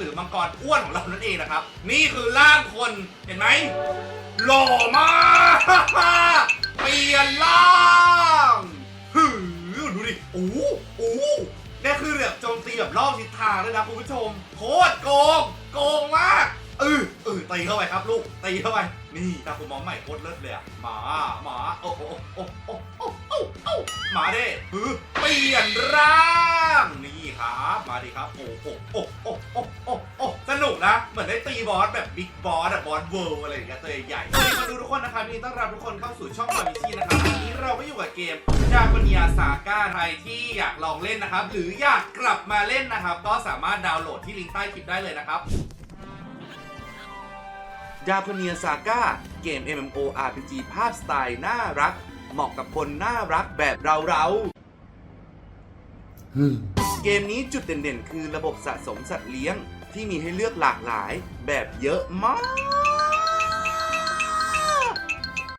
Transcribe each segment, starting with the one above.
หรือมังกรอ้วนของเรานั่นเองนะครับ นี่คือร่างคนเห็นไหมหล่อมากเปลี่ยนร่างหือดูดิโอ้โอ้นี่คือแบบโจมตีแบบรอบทิศทางเลยนะคุณผู้ชมโคตรโกงโกงมากเออเออตีเข้าไปครับลูกตีเข้าไปนี่ตาคุณมองใหม่โคตรเลิศเลยอะหมาหมาโอ้โอ้โอ้ โอ้โอ้โอ้โอ้หมาเด้คือเปลี่ยนร่างนี่ครับมาดิครับ โอ้โอ้โอ้โอ้โอ้โอ้โอ้สนุกนะ เหมือนได้ตีบอสแบบบิ๊กบอสอะบอสเวิลด์อะไรอย่างเงี้ยตัวใหญ่มาดูทุกคนนะครับนดีต้อนรับทุกคนเข้าสู่ช่องคอมิชี่นะครับวันนี้เราก็อยู่กับเกมดา g เนียสาก้าใครที่อยากลองเล่นนะครับ หรืออยากกลับมาเล่นนะครับ ก็สามารถดาวน์โหลดที่ลิงก์ใต้คลิปได้เลยนะครับดาพเนียซาก้าเกม MMORPG ภาพสไตล์น่ารัก เหมาะกับคนน่ารักแบบเราเราๆเกมนี้จุดเด่นๆ คือระบบสะสมสัตว์เลี้ยงที่มีให้เลือกหลากหลายแบบเยอะมาก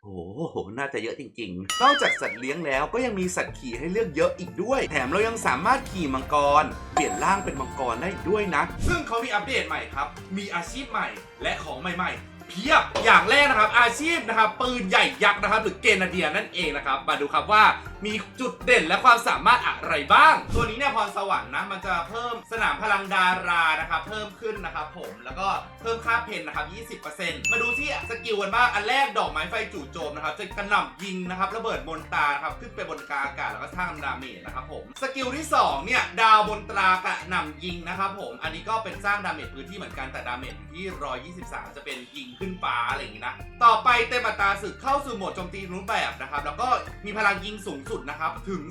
โอ้โห น่าจะเยอะจริงๆ นอกจากสัตว์เลี้ยงแล้วก็ยังมีสัตว์ขี่ให้เลือกเยอะอีกด้วย แถมเรายังสามารถขี่มังกร เปลี่ยนร่างเป็นมังกรได้อีกด้วยนะ ซึ่งเขามีอัปเดตใหม่ครับ มีอาชีพใหม่ และของใหม่ๆ เพียบอย่างแรกนะครับ อาชีพนะครับปืนใหญ่ยักษ์นะครับ หรือเกนาเดียนั่นเองนะครับ มาดูครับว่า มีจุดเด่นและความสามารถอะไรบ้าง ตัวนี้เนี่ยพรสวรรค์นะ มันจะเพิ่มสนามพลังดารานะครับเพิ่มขึ้นนะครับผมแล้วก็เพิ่มค่าเพนนะครับ20%มาดูที่สกิลกันบ้างอันแรกดอกไม้ไฟจู่โจมนะครับจะกระหน่ำยิงนะครับระเบิดบนตาครับขึ้นไปบนกาอากาศแล้วก็สร้างดาเมจนะครับผมสกิลที่สองเนี่ยดาวบนตรากระหน่ำยิงนะครับผมอันนี้ก็เป็นสร้างดาเมจพื้นที่เหมือนกันแต่ดาเมจอยู่ที่ 123 จะเป็นยิงขึ้นฟ้าอะไรอย่างงี้นะต่อไปเต็มอัตราศึกเข้าสู่โหมดโจมตีรูปแบบนะครับแล้วก็มีพลังยิงสูงสุดนะครับ ถึง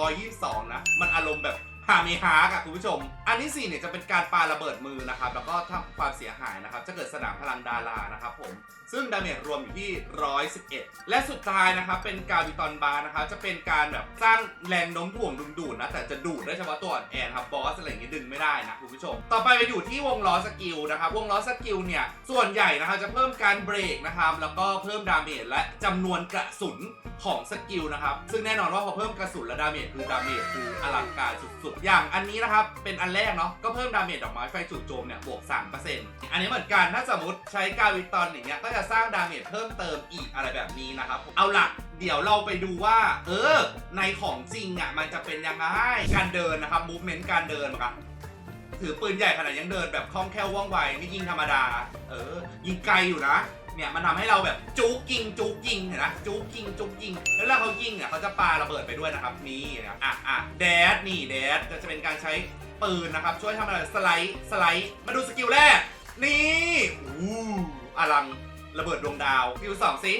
422 นะ มันอารมณ์แบบาเมฮากอะคุณผู้ชม อันที่ 4 เนี่ยจะเป็นการปาระเบิดมือนะครับ แล้วก็ทำความเสียหายนะครับ จะเกิดสนามพลังดารานะครับผม ซึ่งดาเมจรวมอยู่ที่ 111 และสุดท้ายนะครับ เป็นการวิตอนบาร์นะครับ จะเป็นการแบบสร้างแรงโน้มถ่วงดึงดูดนะ แต่จะดูดได้เฉพาะตัวอ่อนแอนครับบอสอะไรอย่างงี้ดึงไม่ได้นะคุณผู้ชม ต่อไปไปอยู่ที่วงล้อสกิลนะครับ วงล้อสกิลเนี่ย ส่วนใหญ่นะครับจะเพิ่มการเบรกนะครับ แล้วก็เพิ่มดาเมจและจำนวนกระสุนของสกิลนะครับ ซึ่งแน่นอนว่าพอเพิ่มกระสุนและดาเมจคือดาเมจคืออลังการสุดอย่างอันนี้นะครับ เป็นอันแรกเนาะก็เพิ่มดาเมจดอกไม้ไฟจู่โจมเนี่ยบวก 3%อันนี้เหมือนกันถ้าสมมติใช้กาวิตอนอย่างเงี้ยก็จะสร้างดาเมจเพิ่มเติมอีกอะไรแบบนี้นะครับเอาล่ะเดี๋ยวเราไปดูว่า เออ ในของจริงอะมันจะเป็นยังไงการเดินนะครับมูฟเมนต์การเดินนะครับถือปืนใหญ่ขนาดยังเดินแบบคล่องแคล่วว่องไวไม่ยิงธรรมดา เออ ยิงไกลอยู่นะ เนี่ยมันทำให้เราแบบจุกยิงจุกยิงเห็นนะจุกยิงจุกยิง แล้วเวลาเขายิงอะเขาจะปาระเบิดไปด้วยนะครับนี่นะอะอะแดดนี่แดดจะเป็นการใช้ปืนนะครับ ช่วยทำอะไรสไลด์สไลด์มาดูสกิลแรก นี่อู้อลังระเบิดดวงดาวสกิลสองสิ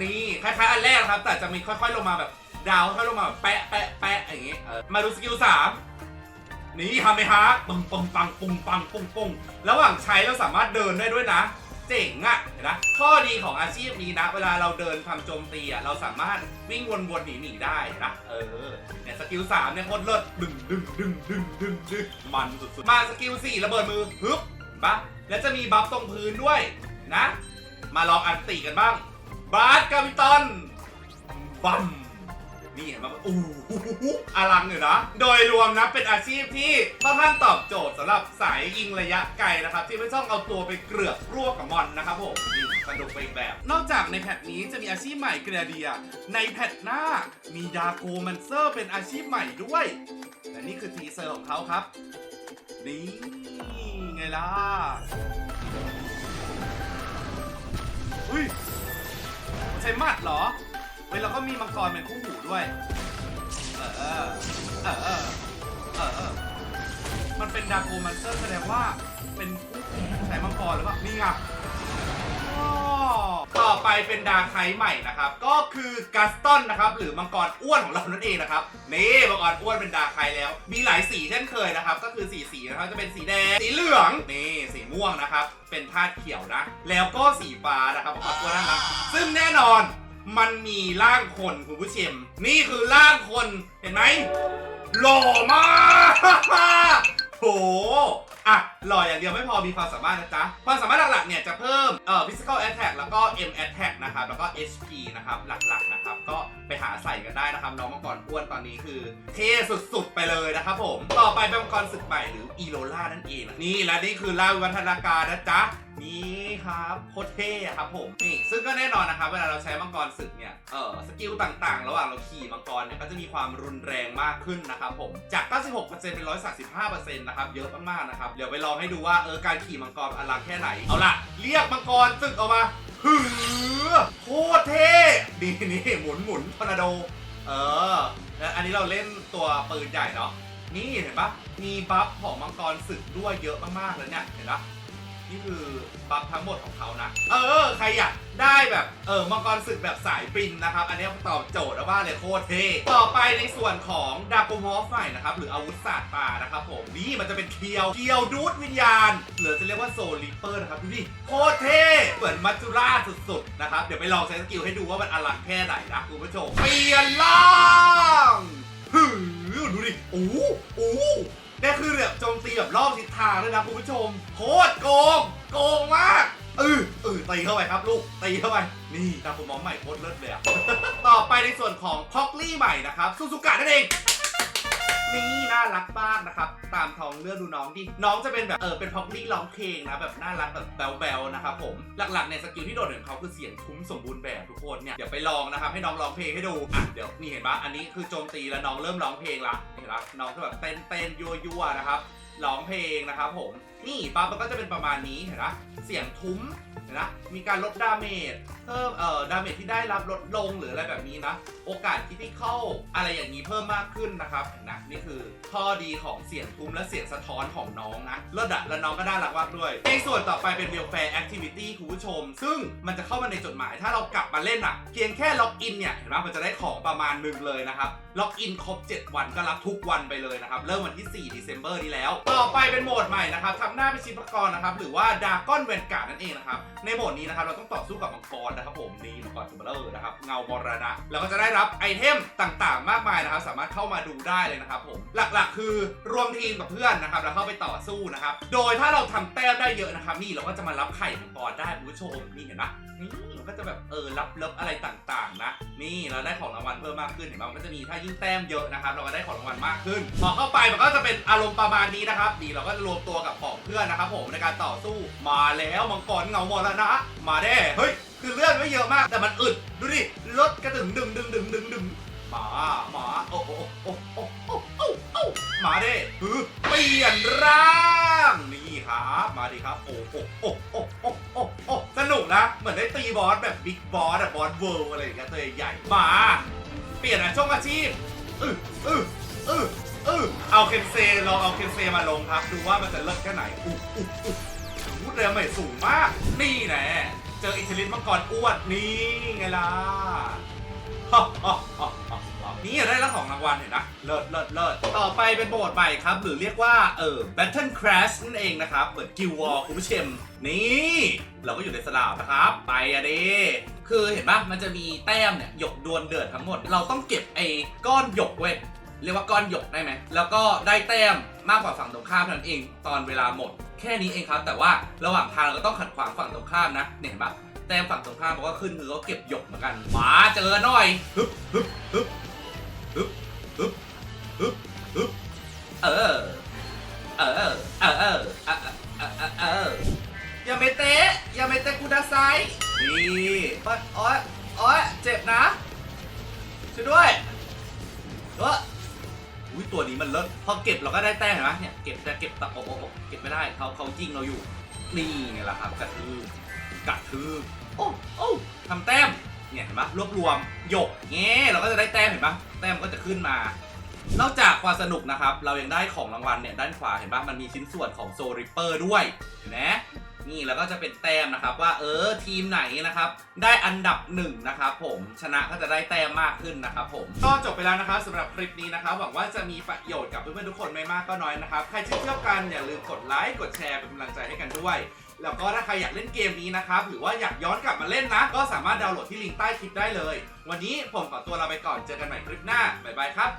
นี่คล้ายๆอันแรกครับ แต่จะมีค่อยๆลงมาแบบดาวค่อยลงมาแบบแปะแปะแปะอย่างงี้มาดูสกิลสามนี่ฮาเมฮะปึ้งปึ้งปังปุงปังปุงปุ้งระหว่างใช้เราสามารถเดินได้ด้วยนะ เจ๋งอะเห็นนะข้อดีของอาชีพนี้นะ เวลาเราเดินทำโจมตีอะเราสามารถวิ่งวนๆหนีๆได้นะเออเนี่ยสกิลสามเนี่ยโคตรเลิศดึงดึงดึงดึงดึงดึงมันสุดๆมาสกิลสี่ระเบิดมือฮึบปะแล้วจะมีบัฟตรงพื้นด้วยนะ มาลองอันตีกันบ้างบาสกาวิตอนบัม นี่เห็นไหมอู้หูอลังอยู่นะ โดยรวมนะเป็นอาชีพที่ค่อนข้างตอบโจทย์สำหรับสายยิงระยะไกลนะครับ ที่ไม่ต้องเอาตัวไปเกลือกร่วกับมอนนะครับผมนี่สนุกไปอีกแบบ นอกจากในแพทนี้จะมีอาชีพใหม่เกรเดีย ในแพทหน้ามีดาโกมันเซอร์เป็นอาชีพใหม่ด้วย และนี่คือทีเซอร์ของเขาครับ นี่ไงล่ะอุ้ยใช้มัดเหรอ ก็มีมังกรเป็นคู่หูด้วย เออ เออ เออ เออ เออ มันเป็นดาโกมันเซอร์แสดงว่าเป็นคู่หูใช้มังกรหรือเปล่า นี่ไงอ้ต่อไปเป็นดาไคใหม่นะครับ ก็คือกัสตันนะครับ หรือมังกรอ้วนของเรานั่นเองนะครับ นี่มังกรอ้วนเป็นดาไคแล้ว มีหลายสีเช่นเคยนะครับ ก็คือสีสีนะครับจะเป็นสีแดง สีเหลือง นี่สีม่วงนะครับ เป็นธาตุเขียวนะ แล้วก็สีฟ้านะครับมังกรอ้วนนะครับซึ่งแน่นอน มันมีร่างคนคุณผู้ชมนี่คือร่างคนเห็นไหมหล่อมากโหอะหล่ออย่างเดียวไม่พอมีความสามารถนะจ๊ะ ความสามารถหลักๆเนี่ยจะเพิ่มเอ่อ physical attack แล้วก็ m attack นะครับ แล้วก็ HP นะครับ หลักๆนะครับ ก็ไปหาใส่กันได้นะครับ น้องมังกรอ้วนตอนนี้คือ เท่สุดๆไปเลยนะครับผม ต่อไปเป็นมังกรศึกใหม่หรืออีโลล่านั่นเองนะนี่และนี่คือล่าวิวัฒนาการนะจ๊ะนี่ครับโคตรเท่อะครับผมนี่ซึ่งก็แน่นอนนะครับเวลาเราใช้มังกรศึกเนี่ยเออสกิลต่างๆ ระหว่างเราขี่มังกรเนี่ยก็จะมีความรุนแรงมากขึ้นนะครับผมจาก 96%เป็น 135%นะครับเยอะมากๆนะครับเดี๋ยวไปลองให้ดูว่าเออการขี่มังกรอลังแค่ไหนเอาล่ะ เรียกมังกรศึกออกมาหือโคตรเท่นี่นี่หมุนหมุนทอร์นาโดเออแล้วอันนี้เราเล่นตัวปืนใหญ่เนาะนี่เห็นปะมีบัฟของมังกรศึกด้วยเยอะมากๆเลยเนี่ยเห็นปะ นี่คือบัฟทั้งหมดของเขานะ เออ ใครอยากได้แบบเออมังกรศึกแบบสายปรินนะครับ อันนี้ตอบโจทย์แล้วว่าเลยโคตรเท่ต่อไปในส่วนของดาโกมอฟใหม่นะครับ หรืออาวุธศาสตร์ป่านะครับผม นี่มันจะเป็นเคียวเคียวดูดวิญญาณ หรือจะเรียกว่าโซลิเปอร์นะครับ ดูดิโคตรเท่เหมือนมัจจุราชสุดๆนะครับ เดี๋ยวไปลองใช้สกิลให้ดูว่ามันอลังแค่ไหนนะคุณผู้ชมเปลี่ยนล่างหื อดูดิโอ้โหโอ้โหนี่คือแบบโจมตีแบบรอบทิศทางเลยนะคุณผู้ชมโคตรโกง โกงมากเออเออตีเข้าไปครับลูกตีเข้าไป นี่ดาวผมมองใหม่โคตรเลิศเลยอะต่อไปในส่วนของพ็อกลี่ใหม่นะครับซูซูกะนั่นเอง นี่น่ารักมากนะครับ ตามท้องเรื่องดูน้องดิน้องจะเป็นแบบเออเป็นพ็อกลี่ร้องเพลงนะแบบน่ารักแบบแบลๆนะครับผมหลักๆในยสกิลที่โดดเด่นของเขาคือเสียงทุ้มสมบูรณ์แบบทุกคนเนี่ยเดี๋ยวไปลองนะครับให้น้องร้องเพลงให้ดูอะเดี๋ยวนี่เห็นปะอันนี้คือโจมตีแล้วน้องเริ่มร้องเพลงละเห็นปะน้องก็แบบเต้นเต้นยัวยัวๆนะครับร้องเพลงนะครับผม นี่ปั๊บมันก็จะเป็นประมาณนี้เห็นปะเสียงทุ้มเห็นปะมีการลดดาเมจเพิ่มเอ่อดาเมจที่ได้รับลดลงหรืออะไรแบบนี้นะ โอกาสที่ที่เข้าอะไรอย่างนี้เพิ่มมากขึ้นนะครับนะนี่คือข้อดีของเสียงทุ้มและเสียงสะท้อนของน้องนะเลิศอะและน้องก็น่ารักมากด้วย ในส่วนต่อไปเป็น Welfare Activity คุณผู้ชม ซึ่งมันจะเข้ามาในจดหมาย ถ้าเรากลับมาเล่นอะเพียงแค่ล็อกอินเนี่ยเห็นไหมมันจะได้ของประมาณหนึ่งเลยนะครับล็อกอินครบ 7 วันก็รับทุกวันไปเลยนะครับเริ่มวันที่4 December นี้แล้ว ต่อไปเป็นโหมดใหม่นะครับทำหน้าเป็นชิปกรนะครับหรือว่าดาก้อนเวนการ์นั่นเองนะครับในโหมดนี้นะครับเราต้องต่อสู้กับมังกรนะครับผมนี่มังกรจูเบลเลอร์นะครับเงามรณะแล้วก็จะได้รับไอเทมต่างๆ มากมายนะครับสามารถเข้ามาดูได้เลยนะครับผมหลักๆ คือรวมทีมกับเพื่อนนะครับแล้วเข้าไปต่อสู้นะครับโดยถ้าเราทำแต้มได้เยอะนะครับนี่เราก็จะมารับไข่มังกรได้คุณผู้ชมนี่เห็นปะนี่มันก็จะแบบเออรับเลิฟอะไรต่างๆนะ นี่เราได้ของรางวัลเพิ่มมากขึ้นเห็นปะมันก็จะมีถ้ายิ่งแต้มเยอะนะครับ เราก็ได้ของรางวัลมากขึ้นพอเข้าไปมันก็จะเป็นอารมณ์ประมาณนี้นะครับนี่เราก็รวมตัวกับของเพื่อนนะครับผมในการต่อสู้มาแล้วมังกรเงาหมรณะมาแน่เฮ้ยคือเลือดไม่เยอะมากแต่มันอึดดูดิลดกระดึงดึงดึงดึงดึงดึงมามาโอ้โอ้โอ้โอ้โอ้โอ้โอ้มาเด้ฮือเปลี่ยนร่างนี่ครับมาดิครับโอ้โอ้โอ้โอ้โอ้โอ้โอ้สนุกนะเหมือนได้ตีบอสแบบบิ๊กบอสอะบอสเวิร์อะไรอย่างเงี้ยตัวใหญ่มาเปลี่ยนอะช่องอาชีพอืออืออือ เออเอาเคนเซลองเอาเคนเซมาลงครับ ดูว่ามันจะเลิศแค่ไหนอู้อู้อู้พูดเร็วไม่สูงมาก นี่แน่เจออิทธิฤทธิ์มังกรอ้วนนี่ไงล่ะนี่ได้แล้วของรางวัลเห็นนะเลิศเลิศเลิศต่อไปเป็นโหมดใหม่ครับ หรือเรียกว่า เออ Battle Crash นั่นเองนะครับเหมือนกิววอลคุณผู้ชม นี่ เราก็อยู่ในสนามนะครับ ไปอะดิคือเห็นปะมันจะมีแต้มเนี่ย หยกดวลเดือดทั้งหมด เราต้องเก็บไอ้ก้อนหยกเว้ย เรียกว่าก้อนหยกได้ไหม แล้วก็ได้แต้มมากกว่าฝั่งตรงข้ามนั้นเอง ตอนเวลาหมด แค่นี้เองครับ แต่ว่าระหว่างทางเราก็ต้องขัดขวางฝั่งตรงข้ามนะเห็นปะแต้มฝั่งตรงข้ามเขาก็ขึ้นคือเขาเก็บหยกเหมือนกันมาเจอหน่อยฮึบฮึบฮึบฮึบฮึบฮึบฮึบเออเออเออเออเออเอออย่าไม่เตะอย่าไม่เตะกูดาไซนี่โอ๊ยโอ๊ยโอ๊ยเจ็บนะช่วยด้วยเออ ตัวนี้มันเลิศพอเก็บเราก็ได้แต้มเห็นไหมเนี่ยเก็บแต่เก็บตะโอ้โอ้เก็บไม่ได้เขาเขายิงเราอยู่นี่ไงล่ะครับกระทืบกระทืบโอ้โอ้ทำแต้มเนี่ยเห็นปะรวบรวมหยกเงี้เราก็จะได้แต้มเห็นปะแต้มก็จะขึ้นมานอกจากความสนุกนะครับ เรายังได้ของรางวัลเนี่ยด้านขวาเห็นปะมันมีชิ้นส่วนของโซริปเปอร์ด้วยเห็นไหม นี่แล้วก็จะเป็นแต้มนะครับว่าเออทีมไหนนะครับได้อันดับหนึ่งนะครับผมชนะก็จะได้แต้มมากขึ้นนะครับผมก็จบไปแล้วนะครับสำหรับคลิปนี้นะครับหวังว่าจะมีประโยชน์กับเพื่อนๆทุกคนไม่มากก็น้อยนะครับใครชื่นชอบกันอย่าลืมกดไลค์กดแชร์เป็นกำลังใจให้กันด้วยแล้วก็ถ้าใครอยากเล่นเกมนี้นะครับหรือว่าอยากย้อนกลับมาเล่นนะ ก็สามารถดาวน์โหลดที่ลิงก์ใต้คลิปได้เลย วันนี้ผมขอตัวลาไปก่อนเจอกันใหม่คลิปหน้าบ๊ายบายครับ